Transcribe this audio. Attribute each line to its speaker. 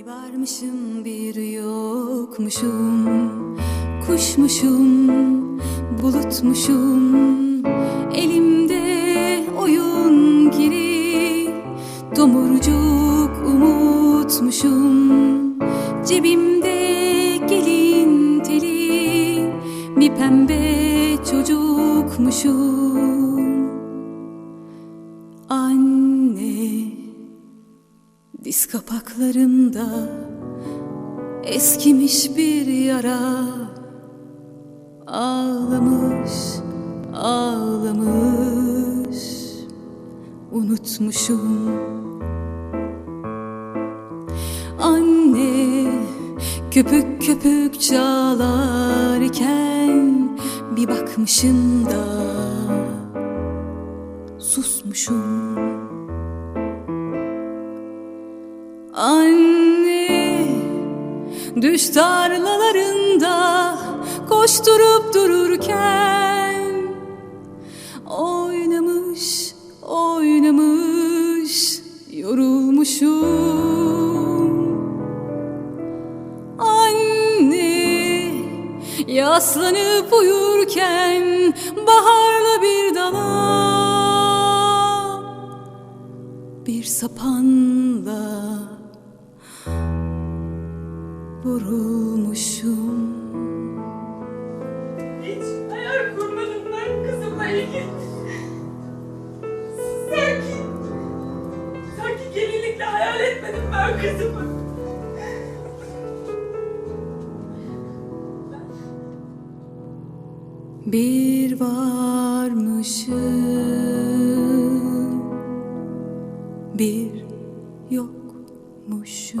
Speaker 1: Bir varmışım bir yokmuşum. Kuşmuşum, bulutmuşum. Elimde oyun giri Tomurcuk umutmuşum. Cebimde gelin teli Bir pembe çocukmuşum. Anne Diz kapaklarında eskimiş bir yara. Ağlamış, ağlamış. Unutmuşum. Anne köpük köpük çalarken Bir bakmışım da susmuşum düş tarlalarında koşturup dururken oynamış oynamış yorulmuşum. Anne yaslanıp uyurken baharlı bir dala bir sapanla vurulmuşum
Speaker 2: Hiç hayal kurmadım ben kızımla ilgili. Sanki, sanki gelinlikle hayal etmedim ben kızımı.
Speaker 1: Bir varmışım Bir yokmuşum